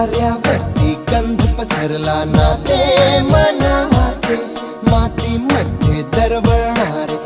वाऱ्यावरती गंध पसरला ना ते मनाचे. मातीमध्ये दरवळणारे